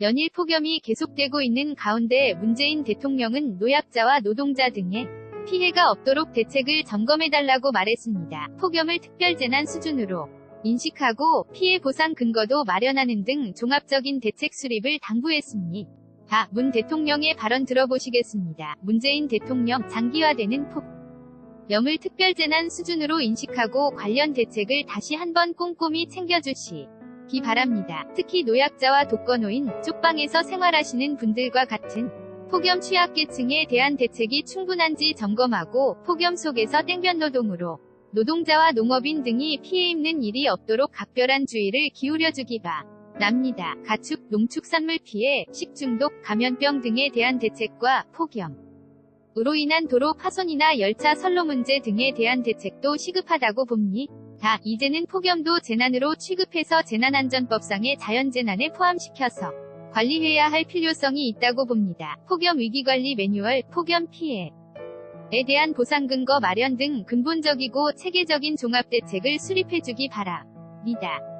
연일 폭염이 계속되고 있는 가운데 문재인 대통령은 노약자와 노동자 등의 피해가 없도록 대책을 점검해달라고 말했습니다. 폭염을 특별재난 수준으로 인식하고 피해 보상 근거도 마련하는 등 종합적인 대책 수립을 당부했습니다. 다문 대통령의 발언 들어보시겠습니다. 문재인 대통령 장기화되는 폭 염을 특별재난 수준으로 인식하고 관련 대책을 다시 한번 꼼꼼히 챙겨주시. 기 바랍니다. 특히 노약자와 독거노인, 쪽방에서 생활하시는 분들과 같은 폭염 취약계층에 대한 대책이 충분한지 점검하고 폭염 속에서 땡변 노동으로 노동자와 농업인 등이 피해 입는 일이 없도록 각별한 주의를 기울여주기 바 랍니다. 가축, 농축산물 피해, 식중독, 감염병 등에 대한 대책과 폭염 으로 인한 도로 파손이나 열차 선로 문제 등에 대한 대책도 시급하다고 봅니다. 다 이제는 폭염도 재난으로 취급해서 재난안전법상의 자연재난에 포함시켜서 관리해야 할 필요성이 있다고 봅니다. 폭염 위기관리 매뉴얼, 폭염 피해 에 대한 보상 근거 마련 등 근본적이고 체계적인 종합대책을 수립해주기 바랍니다.